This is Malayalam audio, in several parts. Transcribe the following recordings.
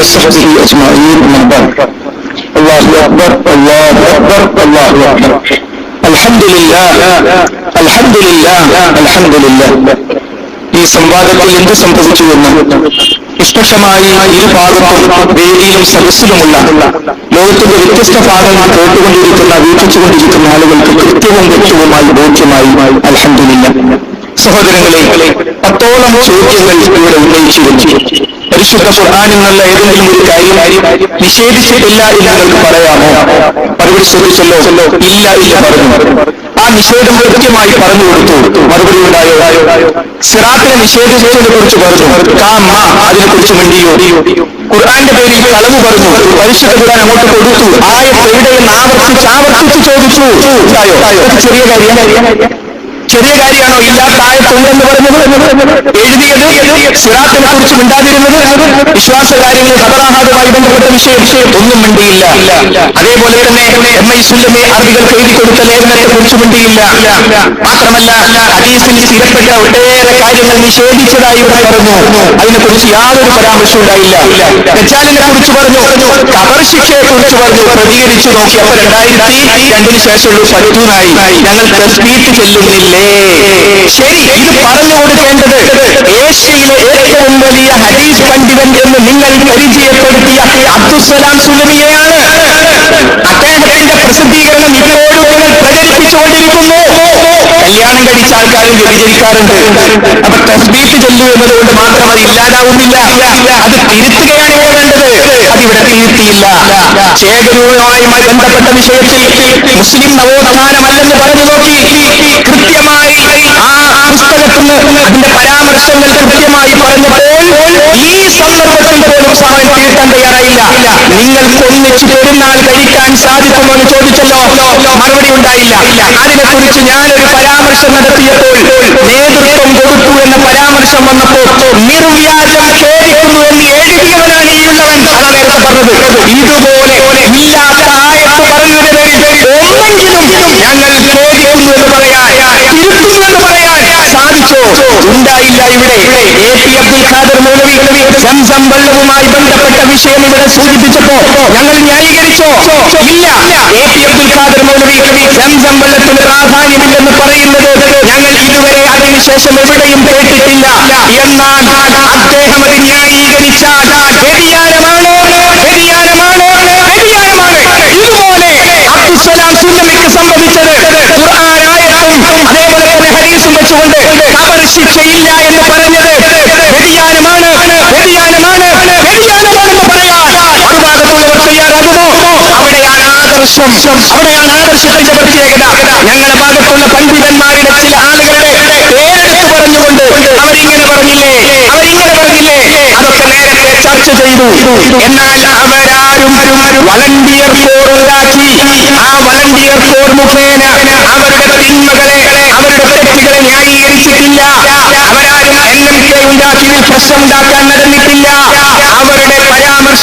وصحبه أجمعين من بعد الله أكبر الله أكبر الله أكبر الحمد لله الحمد لله الحمد لله ഈ സംവാദത്തിൽ എന്ത് സംഭവിച്ചു എന്ന് നിഷ്പക്ഷമായി ഇരു ഭാഗത്തും വേദിയിലും സദസ്സിലുമുള്ള ലോകത്തിന്റെ വ്യത്യസ്ത ഭാഗങ്ങൾ കേട്ടുകൊണ്ടിരിക്കുന്ന വീക്ഷിച്ചുകൊണ്ടിരിക്കുന്ന ആളുകൾക്ക് കൃത്യവും വ്യക്തവുമായി ബോധ്യമായി അലഹമില്ല സഹോദരങ്ങളെ പത്തോളം ചോദ്യങ്ങൾ ഇവിടെ ഉന്നയിച്ചിരുന്നു പരിശുദ്ധ ഖുർആാനിൽ നിന്നുള്ള ഏതെങ്കിലും ഒരു കാര്യം നിഷേധിച്ചിട്ടില്ല എന്ന് നിങ്ങൾക്ക് പറയാമോ? മറുപടി ചോദിച്ചല്ലോ ഇല്ല ഇല്ല പറഞ്ഞു. ആ നിഷേധം കൃത്യമായി പറഞ്ഞു കൊടുത്തു. മറുപടി ഉണ്ടായോ? സിറാത്തിനെ നിഷേധിച്ചതിനെ കുറിച്ച് പറഞ്ഞു. കാമ അതിനെ കുറിച്ച് മിണ്ടിയോ? ഖുർആന്റെ പേരിൽ കളവ് പറഞ്ഞു. പരിശുദ്ധ ഖുർആൻ അങ്ങോട്ട് കൊടുത്തു. ആയത്ത് എവിടെയെന്ന് ആവർത്തിച്ച് ആവർത്തിച്ച് ചോദിച്ചു. ചെറിയ കാര്യം ചെറിയ കാര്യമാണോ? ഇല്ലാത്ത ആയത്തുണ്ടെന്ന് പറഞ്ഞത് എഴുതിയത് സിറാത്തിനെ കുറിച്ച് മിണ്ടാതിരുന്നത് വിശ്വാസ കാര്യങ്ങൾ ഖബറാഹാദുമായി ബന്ധപ്പെട്ട വിഷയം. ഒന്നും മിണ്ടിയില്ല. അതേപോലെ തന്നെ എം ഐ സുല്ലമെ അറബികൾക്ക് എഴുതി കൊടുത്ത ലേഖനത്തെ കുറിച്ച് മിണ്ടിയില്ല. മാത്രമല്ല ഹദീസിൽ സ്ഥിരപ്പെട്ട ഒട്ടേറെ കാര്യങ്ങൾ നിഷേധിച്ചതായി ഇവിടെ പറഞ്ഞു. അതിനെക്കുറിച്ച് യാതൊരു പരാമർശവും ഉണ്ടായില്ല. ദജാലിനെ കുറിച്ച് പറഞ്ഞു. ഖബർ ശിക്ഷയെ കുറിച്ച് പറഞ്ഞു. പ്രതികരിച്ചു നോക്കിയപ്പോ രണ്ടായിരത്തി രണ്ടിന് ശേഷമുള്ള പറ്റൂനായി ഞങ്ങൾ തസ്ബീത്ത് ചെല്ലുന്നില്ലേ? ശരി ഇത് പറഞ്ഞു കൊടുക്കേണ്ടത് ഏഷ്യയിലെ ഏറ്റവും വലിയ ഹദീസ് പണ്ഡിതൻ എന്ന് നിങ്ങൾ പരിചയപ്പെടുത്തിയ അബ്ദുസലാം സുലമിയെയാണ് അദ്ദേഹത്തിന്റെ പ്രസിദ്ധീകരണം ഇപ്പോഴും നിങ്ങൾ പ്രചരിപ്പിച്ചുകൊണ്ടിരിക്കുന്നു. കല്യാണം കഴിച്ച ആൾക്കാരും വ്യഭിചരിക്കാറുണ്ട്. അപ്പൊ തസ്ബീത്ത് ചൊല്ലു എന്നതുകൊണ്ട് മാത്രം അത് ഇല്ലാതാവുന്നില്ല. അത് തിരുത്തുകയാണ് വേണ്ടത് അതിവിടെ തിരുത്തിയില്ല. ചേകരൂപവുമായി ബന്ധപ്പെട്ട വിഷയത്തിൽ മുസ്ലിം നവോത്ഥാനമല്ലെന്ന് പറഞ്ഞു നോക്കി. കൃത്യമായി നിന്ന് അതിന്റെ പരാമർശങ്ങൾ കൃത്യമായി പറഞ്ഞപ്പോൾ ഈ സന്ദർഭത്തിൽ പോലും സമയം തീർക്കാൻ തയ്യാറായില്ല. നിങ്ങൾക്ക് ഒന്നിച്ച് പെരുന്നാൾ കഴിക്കാൻ സാധിക്കുമോ എന്ന് ചോദിച്ചല്ലോ. മറുപടി ഉണ്ടായില്ല. അതിനെക്കുറിച്ച് ഞാനൊരു പരാമർശം നടത്തിയപ്പോൾ നേതൃത്വം കൊടുത്തു എന്ന പരാമർശം വന്നപ്പോൾ നിർവ്യാജം ഖേദിക്കുന്നു എന്ന് എഴുതിയവനാണ് ഈ ഉള്ളവൻ. അതാണ് നേരത്തെ പറഞ്ഞത്. ഇതുപോലെ ഇല്ലാത്ത ആയത്ത് പറഞ്ഞതിന് ഒന്നെങ്കിലും ഞങ്ങൾ ഖേദിക്കുന്നു എന്ന് പറയാൻ തിരുത്തുന്നു എന്ന് പറയാൻ സാധിച്ചോ ഉണ്ടായില്ല ഇവിടെ A P Abdul Khader Maulavi Zamzam വെള്ളവുമായി ബന്ധപ്പെട്ട വിഷയം ഇവിടെ സൂചിപ്പിച്ചപ്പോ ഞങ്ങൾ ന്യായീകരിച്ചോ? ഇല്ല. A P Abdul Khader Maulavi Zamzam വെള്ളത്തിന് പ്രാധാന്യമില്ലെന്ന് പറയുന്നത് ഞങ്ങൾ ഇതുവരെ അതിനുശേഷം എവിടെയും കേട്ടിട്ടില്ല. എന്നാൽ അദ്ദേഹം അത് ന്യായീകരിച്ചാൽ വ്യതിയാനമാണോ വ്യതിയാനമാണോ വ്യതിയാനമാണ് ഇതുപോലെ അബ്ദുസലാം സുന്നമിക്ക് സംഭവിച്ചത് ഖുർആനായത്തും അതേപോലെ തന്നെ ഹദീസും വെച്ചുകൊണ്ട് ഖബർ ശിക്ഷയില്ല എന്ന് പറഞ്ഞത് വ്യതിയാനമാണ് വ്യതിയാനമാണ് വ്യതിയാനമാണെന്ന് പറയാൻ മറുഭാഗത്തുള്ളവർ തയ്യാറാകുമോ ആദർശം അവിടെയാണ് പ്രത്യേകത ഞങ്ങളുടെ ഭാഗത്തുള്ള പണ്ഡിതന്മാരുടെ ചില ആളുകളുടെ പേരെടുത്ത് പറഞ്ഞുകൊണ്ട് അവരിങ്ങനെ പറഞ്ഞില്ലേ? അവരിങ്ങനെ പറഞ്ഞില്ലേ? അതൊക്കെ നേരത്തെ ചർച്ച ചെയ്തു. എന്നാൽ അവരാരും വളണ്ടിയർ ഫോർ ഉണ്ടാക്കി. ആ വളണ്ടിയർ ഫോർ മുഖേന അവരുടെ തിന്മകളെ അവരുടെ തെറ്റുകളെ ന്യായീകരിച്ചിട്ടില്ല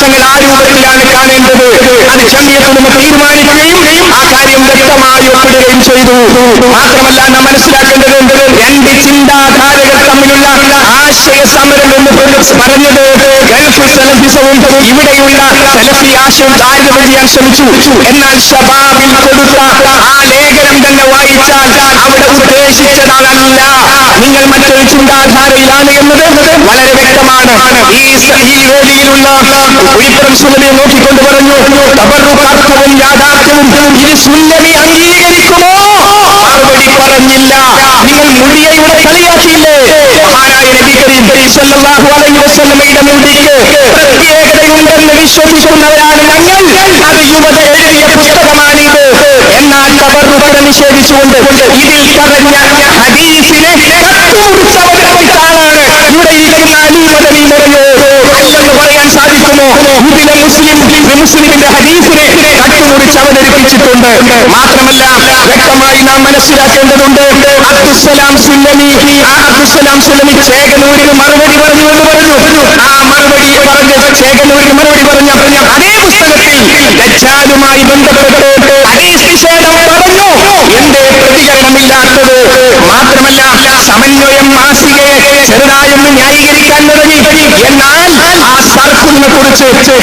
പരാമർശങ്ങൾ ആ രൂപത്തിലാണ് കാണേണ്ടത്. അത് ജമിയത്തുലമ തീരുമാനിക്കുകയും ആ കാര്യം വ്യക്തമായി ഒപ്പിടുകയും ചെയ്തു. മാത്രമല്ല നാം മനസ്സിലാക്കേണ്ടത് രണ്ട് ചിന്താധാരകൾ തമ്മിലുള്ള ആശയ സമരം എന്ന് പറഞ്ഞത് ഗൾഫ് സെലഫിസവും ഇവിടെയുള്ള സെലഫി ആശയം താരതമ്യം ചെയ്യാൻ ശ്രമിച്ചു. എന്നാൽ ഷബാബിൽ കൊടുത്ത ആ ലേഖനം തന്നെ വായിച്ചാൽ അവിടെ ഉദ്ദേശിച്ചതല്ല നിങ്ങൾ മറ്റൊരു ചിന്താധാരയിലാണ് എന്നത്? വളരെ വ്യക്തമാണ്. ഈ ഈ വേദിയിലുള്ള ഒരിപ്പുറം സുലമിയെ നോക്കിക്കൊണ്ട് പറഞ്ഞു തബറുക്കാർക്കവും യാഥാർത്ഥ്യവും ഇത് സുല്ലമി അംഗീകരിക്കുമോ? മറുപടി പറഞ്ഞില്ല. നിങ്ങൾ മുടിയയുടെ കളിയാക്കിയില്ലേ? മഹാനായ നബി കരീം സല്ലല്ലാഹു അലൈഹി വസല്ലമയുടെ മുടിക്ക് പ്രത്യേകതയുണ്ടെന്ന് വിശ്വസിക്കുന്നവരാണ് ഞങ്ങൾ. അത് യുവത എഴുതിയ പുസ്തകമാണിത്. എന്നാൽ തബറുക്ക നിഷേധിച്ചുകൊണ്ട് ഇതിൽ പറഞ്ഞ ഹദീസിനെ കട്ടുമുറിച്ച് അവതരിപ്പിച്ച ആളാണ് ഇവിടെ ഇരിക്കുന്ന അലി മദനി പറയോ അല്ലെന്ന് പറയാൻ സാധിക്കുമോ ഇതിലെ മുസ്ലിം മുസ്ലിമിന്റെ ഹദീസിനെ കട്ടുമുറിച്ച് അവതരിപ്പിച്ചിട്ടുണ്ട്. മാത്രമല്ല വ്യക്തമായി നാം മനസ്സിലാക്കേണ്ടതുണ്ട് അബ്ദുസലാം സുല്ലമി അബ്ദുസലാം സുല്ലമി ചേകനൂരിന് മറുപടി പറഞ്ഞു എന്ന് പറഞ്ഞു. ആ മറുപടി പറഞ്ഞു ചേകനൂരിന് മറുപടി പറഞ്ഞു. അതേ പുസ്തകത്തിൽ ദജ്ജാലുമായി ബന്ധപ്പെട്ട് ഹരീസ് നിഷേധം പറഞ്ഞു. എന്റെ പ്രതികരണമില്ലാത്തത്? മാത്രമല്ല സമന്വയം മാസികയെ ചെറുതായൊന്ന് ന്യായീകരിക്കാൻ തുടങ്ങി. എന്നാൽ സർക്കിളിനെ കുറിച്ച്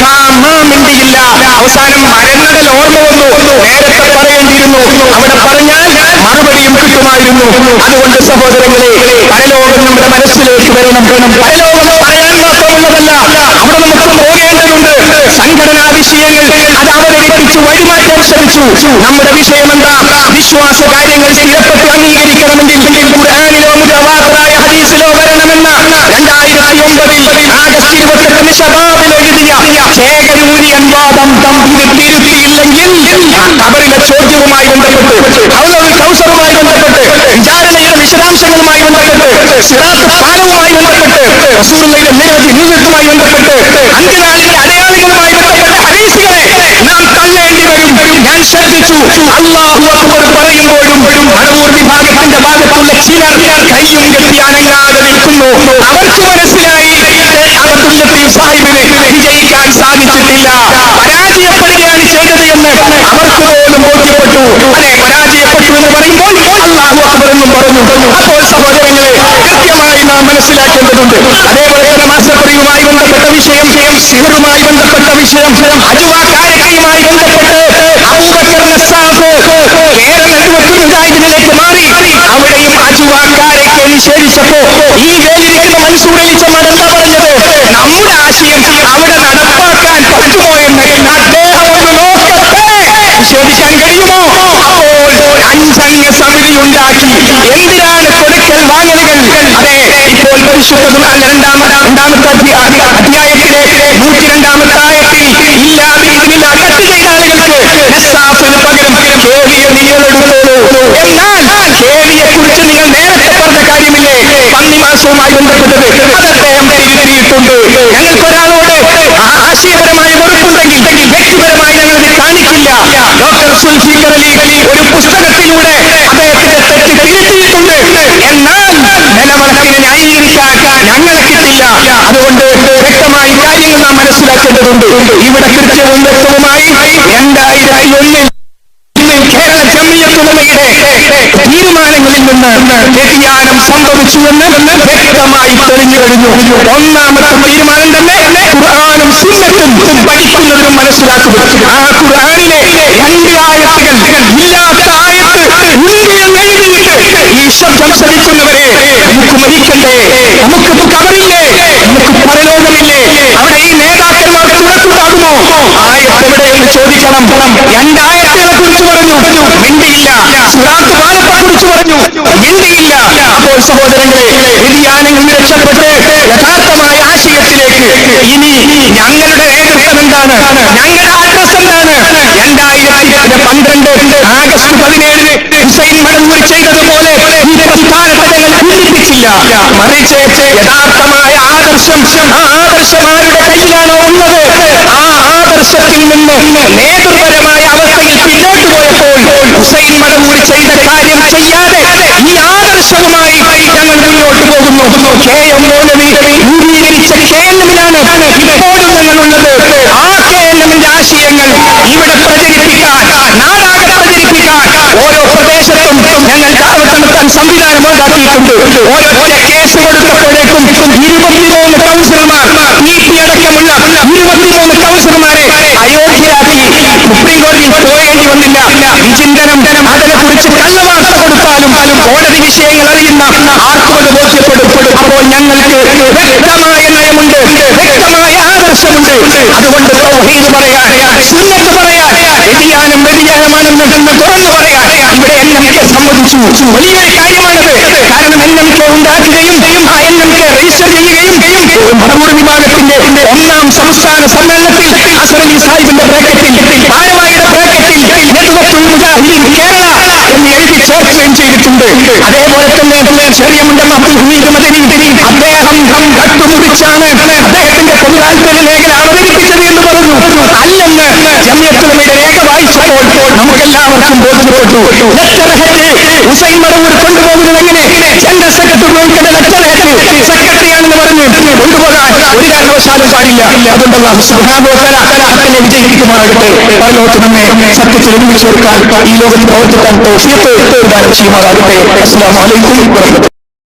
മിണ്ടിയില്ല. അവസാനം മരന്നടൽ ഓർമ്മ വന്നു. നേരത്തെ പറയേണ്ടിയിരുന്നു. അവിടെ പറഞ്ഞാൽ മറുപടിയും കിട്ടുമായിരുന്നു. അതുകൊണ്ട് സഹോദരങ്ങളെ പരലോകം നമ്മുടെ മനസ്സിലേക്ക് വരണം. പരലോകം പറയാൻ മാത്രമുള്ളതല്ല അവിടെ നമുക്ക് പോകേണ്ടതുണ്ട്. സംഘടനാ വിഷയങ്ങൾ അത് അവതരിപ്പിച്ചു വഴിമാറ്റാൻ ശ്രമിച്ചു. നമ്മുടെ വിഷയം എന്താ വിശ്വാസ കാര്യങ്ങൾ സ്ഥിരപ്പെട്ട് അംഗീകരിക്കണമെങ്കിൽ ഖുർആാനിലോ രണ്ടായിരത്തി ഒമ്പതിൽ ആഗസ്റ്റ് ഇരുപത്തെട്ടിന് ഷബാബിൽ എഴുതിയ ശേഖരൂരിയൻ വാദം ഇത് തിരുത്തിയില്ലെങ്കിൽ കബറിലെ ചോദ്യവുമായി ബന്ധപ്പെട്ട് ഹൗലൽ കൗസറുമായി ബന്ധപ്പെട്ട് വിചാരണയുടെ വിശദാംശങ്ങളുമായി ബന്ധപ്പെട്ട് സിറാത്ത് പാലവുമായി ബന്ധപ്പെട്ട് റസൂറുള്ളയുടെ നിരവധി നിമിഷത്തുമായി ബന്ധപ്പെട്ട് അന്ത്യനാളിന്റെ അടയാളങ്ങളുമായി ബന്ധപ്പെട്ട ഹദീസുകളെ നാം തള്ളേണ്ടി വരും ഞാൻ ശ്രദ്ധിച്ചു. അള്ളാഹു അക്ബർ പറയുമ്പോഴും മണവൂർ വിഭാഗത്തിന്റെ ഭാഗത്തുള്ള ചിലർ കയ്യും കെട്ടി അനങ്ങാതെ നിൽക്കുന്നു. അവർക്ക് മനസ്സിലായി അബദുൽ സാഹിബിന് വിജയിക്കാൻ സാധിച്ചിട്ടില്ല പരാജയപ്പെടുകയാണ് ചെയ്തത് എന്ന് അവർക്ക് പോലും ബോധ്യപ്പെട്ടു അതെ പരാജയപ്പെട്ടു എന്ന് പറയുമ്പോൾ അള്ളാഹു അക്ബർ എന്നും പറഞ്ഞു അപ്പോൾ സഹോദരങ്ങളെ കൃത്യമായി നാം മനസ്സിലാക്കേണ്ടതുണ്ട് അതേപോലെ തന്നെ ബന്ധപ്പെട്ട സിഹറുമായി ബന്ധപ്പെട്ട വിഷയം അജുവാക്കാരകയുമായി ബന്ധപ്പെട്ട് അബൂബക്കർ നസ്സാഫ് കേരള മുജാഹിദിനിലേക്ക് മാറി അവിടെയും അജുവാക്കാരൊക്കെ നിഷേധിച്ചപ്പോ ഈ വേദിയിരിക്കുന്ന മൻസൂറിലിച്ച മടന്ത പറഞ്ഞത് നമ്മുടെ ആശയം അവിടെ നടപ്പാക്കാൻ പറ്റുമോ എന്ന് അദ്ദേഹം ഒന്ന് നോക്കട്ടെ നിഷേധിക്കാൻ കഴിയുമോ അപ്പോൾ അഞ്ചംഗ സമിതി ഉണ്ടാക്കി എന്തിനാണ് കൊടുക്കൽ വാങ്ങലുകൾ അതെ ഇപ്പോൾ പരിശുദ്ധ ഖുർആൻ രണ്ടാമത് രണ്ടാമത്തെ അധ്യായ- അധ്യായത്തിലെ നൂറ്റി ആയത്തിൽ ആളുകൾക്ക് പകരം എന്നാൽ നിങ്ങൾ നേരത്തെ പറഞ്ഞ കാര്യമില്ലേ? പന്നിമാസവുമായി ബന്ധപ്പെട്ടത് അദ്ദേഹം ഞങ്ങൾക്ക് ആശയപരമായ വെറുപ്പുണ്ടെങ്കിൽ വ്യക്തിപരമായി ഞങ്ങൾ കാണിക്കില്ല. ഡോക്ടർ സുൽഫീഖർ അലി ഒരു പുസ്തകത്തിലൂടെ അദ്ദേഹത്തിന്റെ തെറ്റ് തിരുത്തിയിട്ടുണ്ട് എന്നാൽ നിലവിളക്കിനെ ന്യായീകരിക്കാൻ ഞങ്ങളെ കിട്ടില്ല അതുകൊണ്ട് വ്യക്തമായി കാര്യങ്ങൾ നാം മനസ്സിലാക്കേണ്ടതുണ്ട് ഇവിടെ കൃത്യവും വ്യക്തവുമായി രണ്ടായിരത്തി ഒന്നിൽ കേരള ജമിയത്തുലമയുടെ തീരുമാനങ്ങളിൽ നിന്ന് വ്യതിയാനം സംഭവിച്ചുവെന്ന് വ്യക്തമായി തെളിഞ്ഞു കഴിഞ്ഞു ഒന്നാമത്തെ തീരുമാനം തന്നെ ഖുർആാനും സുന്നത്തും പഠിക്കുന്നതിനും മനസ്സിലാക്കുക ആ ഖുർആാനിലെ രണ്ട് ആയത്തുകൾ ഇല്ലാത്ത ആയത്ത് ഉണ്ട് എന്ന് എഴുതിയിട്ട് ഈ ശബ്ദം ശ്രമിക്കുന്നവരെ നമുക്ക് മരിക്കണ്ടേ നമുക്ക് കബറില്ലേ നമുക്ക് പരലോകമില്ലേ അവിടെ ഈ നേതാക്കന്മാർ തുറക്കുണ്ടാകുമോ ആയത്ത് എവിടെയെന്ന് ചോദിക്കണം. രണ്ടായിരത്തിനെ കുറിച്ച് പറഞ്ഞു. മിണ്ടിയില്ല. സുറാത്ത് പാലത്തെ കുറിച്ച് പറഞ്ഞു. മിണ്ടിയില്ല. അപ്പോൾ സഹോദരങ്ങളെ വ്യതിയാനങ്ങൾ രക്ഷപ്പെട്ട് യഥാർത്ഥമായ ആശയത്തിലേക്ക് ഇനി ഞങ്ങളുടെ നേതൃത്വം എന്താണ്? ഞങ്ങളുടെ അഡ്രസ് എന്താണ്? രണ്ടായിരത്തി പന്ത്രണ്ട് ആഗസ്റ്റ് പതിനേഴിന് ഹുസൈൻ മടങ്ങൂർ ചെയ്തതുപോലെ ഈ പ്രസ്ഥാനത്തെ ഞങ്ങൾ പീഡിപ്പിച്ചില്ല മറിച്ച് യഥാർത്ഥമായ ആദർശം ആ ആദർശം ആരുടെ കയ്യിലാണോ ഉള്ളത് ആ ആദർശത്തിൽ നിന്ന് നേതൃപരമായ അവസ്ഥയിൽ പിന്നോട്ട് പോയപ്പോൾ ഹുസൈൻ മടങ്ങൂർ ചെയ്ത കാര്യം ചെയ്യാതെ ഈ ആദർശവുമായി ഞങ്ങൾ മുന്നോട്ട് പോകുന്നു. കെ എം മൗലവി രൂപീകരിച്ച കെ എൻ എമ്മിലാണ് ഇപ്പോഴും ഞങ്ങളുള്ളത് ആ കെ എൻ എമ്മിന്റെ ആശയങ്ങൾ ഇവിടെ പ്രചരിപ്പിക്കാൻ നാടാകെ പ്രചരിപ്പിക്കാൻ ഓരോ പ്രദേശത്തും ഞങ്ങൾ ദാവത്ത് നടത്താൻ സംവിധാനം ഉണ്ടാക്കിയിട്ടുണ്ട്. ഓരോ കേസ് കൊടുത്തപ്പോഴേക്കും ഇരുപത്തിമൂന്ന് സുപ്രീം കോടതിയിൽ പോയേണ്ടി വന്നില്ല വിചിന്തനം അതിനെ കുറിച്ച് കള്ളവാർത്ത കൊടുത്താലും കോടതി വിഷയങ്ങൾ അറിയുന്ന ആർക്കും ബോധ്യപ്പെടും. അപ്പോൾ ഞങ്ങൾക്ക് വ്യക്തമായ നയമുണ്ട് വ്യക്തമായ ആദർശമുണ്ട്. അതുകൊണ്ട് തൗഹീദ് പറയാൻ സുന്നത്ത് പറയാൻ വ്യതിയാനം വ്യതിയാനമാണെന്ന് തുറന്നു പറയാൻ ഇവിടെ എൻ എം കെ സമ്മതിച്ചു വലിയൊരു കാര്യമാണത്. കാരണം എൻ എം കെ ഉണ്ടാക്കുകയും ആ എൻ എം കെ രജിസ്റ്റർ ചെയ്യുകയും മടവൂർ വിഭാഗത്തിന്റെ ഒന്നാം സംസ്ഥാന സമ്മേളനത്തിൽ അസറലി സാഹിബിന്റെ ബ്രാക്കറ്റിൽ ഭാരവാഹിയുടെ ബ്രാക്കറ്റിൽ നെറ്റ്വർക്ക് മുജാഹിദീൻ കേരള എന്ന് എഴുതി ചേർക്കുകയും ചെയ്തിട്ടുണ്ട് അതേപോലെ തന്നെ ചെറിയ മുണ്ടം അബ്ദുൽ ഹമീദ് മദനി അദ്ദേഹത്തിന്റെ പൊതുതാൽപര്യ മേഖല അവതരിപ്പിച്ചത് എന്ന് പറഞ്ഞു അല്ലെന്ന് ജമിയത്തുലമയുടെ രേഖ വായിച്ചപ്പോൾ നമുക്കെല്ലാവർക്കും ബോധ്യപ്പെട്ടു ഹുസൈൻ മടവൂർ കൊണ്ടുപോകുന്നത് എങ്ങനെ ജനറൽ സെക്രട്ടറി ഉപയോഗിക്കേണ്ട ലെറ്റർ ഹെഡ് സെക്രട്ടറിയാണെന്ന് പറഞ്ഞു കൊണ്ടുപോകാൻ ഒരു കാരണവശാലും പാടില്ല അതുകൊണ്ടുള്ള അള്ളാഹു സുബ്ഹാനഹു വ തആല ഹക്കിനെ വിജയിപ്പിക്കുമാറാകട്ടെ പരലോകത്ത് നമ്മെ സത്യത്തിൽ ഒരുമിച്ച് കൊടുക്കാൻ ഈ ലോകത്ത് പ്രവർത്തിക്കാൻ തൗഫീഖ് പ്രദാനം ചെയ്യുമാറാകട്ടെ അസ്സാം വറഹ്മത്തുള്ളാഹി